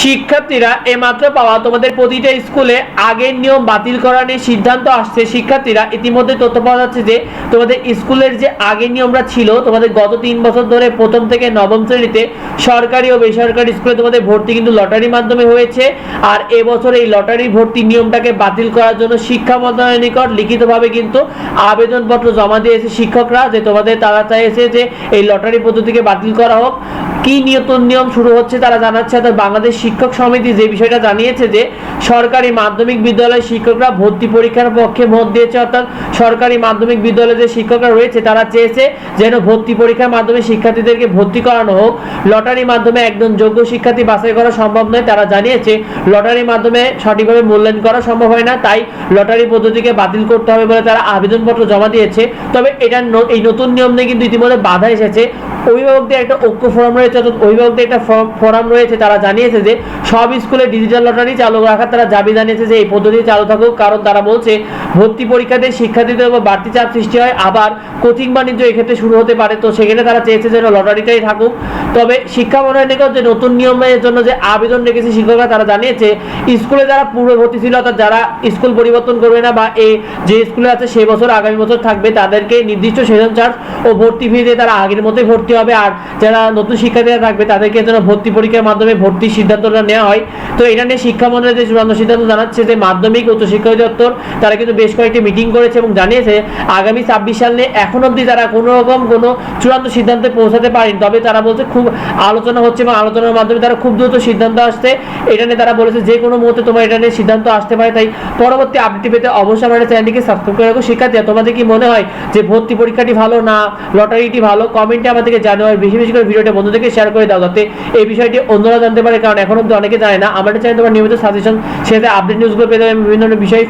শিক্ষার্থীরা এমাত্র পাওয়া তোমাদের প্রতিটা স্কুলে আগের নিয়ম বাতিল করা নিয়ে সিদ্ধান্ত আসছে। শিক্ষার্থীরা ইতিমধ্যে তথ্য পাওয়া যাচ্ছে যে, তোমাদের স্কুলের যে আগের নিয়মটা ছিল, তোমাদের গত তিন বছর ধরে প্রথম থেকে নবম শ্রেণীতে সরকারি ও বেসরকারি স্কুলে তোমাদের ভর্তি কিন্তু লটারির মাধ্যমে হয়েছে। আর এবছর এই লটারি ভর্তি নিয়মটাকে বাতিল করার জন্য শিক্ষা মন্ত্রণালয়ের নিকট লিখিতভাবে কিন্তু আবেদনপত্র জমা দিয়েছে শিক্ষকরা যে তোমাদের তারা চাইছে যে এই লটারি পদ্ধতিকে বাতিল করা হোক। কি নতুন নিয়ম শুরু হচ্ছে তারা জানাচ্ছে। অর্থাৎ বাংলাদেশ শিক্ষক সমিতি যে বিষয়টা জানিয়েছে যে, সরকারি মাধ্যমিক বিদ্যালয়ের শিক্ষকরা ভর্তি পরীক্ষার পক্ষে মত দিয়েছে। অর্থাৎ সরকারি মাধ্যমিক বিদ্যালয়ে যে শিক্ষকরা রয়েছে, তারা চেয়েছে যেন ভর্তি পরীক্ষার মাধ্যমে শিক্ষার্থীদেরকে ভর্তি করানো হোক। লটারির মাধ্যমে একজন যোগ্য শিক্ষার্থী বাছাই করা সম্ভব নয়, তারা জানিয়েছে, লটারির মাধ্যমে সঠিকভাবে মূল্যায়ন করা সম্ভব হয় না, তাই লটারি পদ্ধতিকে বাতিল করতে হবে বলে তারা আবেদনপত্র জমা দিয়েছে। তবে এটা এই নতুন নিয়ম নিয়ে কিন্তু ইতিমধ্যে বাধা এসেছে। অভিভাবকদের একটা ঐক্য ফোরাম রয়েছে, অর্থাৎ অভিভাবকদের একটা ফোরাম- রয়েছে, তারা জানিয়েছে যে সব স্কুলে ডিজিটাল লটারি চালু রাখার তারা দাবি জানিয়েছে যে এই পদ্ধতি চালু থাকুক, কারণ তারা বলছে ভর্তি পরীক্ষাতে শিক্ষার্থীদের উপর বাড়তি চাপ সৃষ্টি হয়, আবার কোচিং বাণিজ্য এক্ষেত্রে শুরু হতে পারে। তো সেখানে তারা চেয়েছে যেন লটারিটাই থাকুক। তবে শিক্ষা মন্ত্রণালয় নিকট যে নতুন নিয়মের জন্য যে আবেদন রেখেছে শিক্ষকরা, তারা জানিয়েছে, স্কুলে যারা পূর্ব ভর্তি ছিল, অর্থাৎ যারা স্কুল পরিবর্তন করবে না বা এই যে স্কুলে আছে সেই বছর, আগামী বছর থাকবে, তাদেরকে নির্দিষ্ট সেশন চার্জ ও ভর্তি ফি দিয়ে তারা আগের মতোই ভর্তি হবে। আর যারা নতুন শিক্ষার্থীরা থাকবে, তাদেরকে যেন ভর্তি পরীক্ষার মাধ্যমে ভর্তির সিদ্ধান্তটা নেওয়া হয়। তো এটা নিয়ে শিক্ষা মন্ত্রণালয় যে চূড়ান্ত সিদ্ধান্ত জানাচ্ছে যে মাধ্যমিক উচ্চ শিক্ষা অধিদপ্তর, তারা কিন্তু বেশ কয়েকটি মিটিং করেছে এবং জানিয়েছে, আগামী ছাব্বিশ সাল এখন অবধি তারা কোনো রকম কোনো চূড়ান্ত সিদ্ধান্তে পৌঁছাতে পারেনি। তবে তারা বলছে, খুব আলোচনা হচ্ছে এবং আলোচনার মাধ্যমে তারা খুব দ্রুত সিদ্ধান্ত আসছে। এটা নিয়ে তারা বলেছে যে কোনো মুহূর্তে তোমার এটা নিয়ে সিদ্ধান্ত আসতে পারে। তাই পরবর্তী আপডেট পেতে অবশ্যই আমাদের চ্যানেলটিকে সাবস্ক্রাইব করে রাখো। শিক্ষার্থীরা তোমাদের কি মনে হয় যে ভর্তি পরীক্ষাটি ভালো না, লটারিটি ভালো? কমেন্টে আমাদেরকে জানাও বেশি বেশি করে ভিডিওটা বন্ধুদেরকে শেয়ার করে দাও যাতে এই বিষয়টি অন্যরা জানতে পারে। কারণ এখন অব্দি অনেকে জানে না। আমাদের চ্যানেল তোমার নিয়মিত সাজেশন সেটা আপডেট নিউজগুলো পেতে বিভিন্ন বিষয়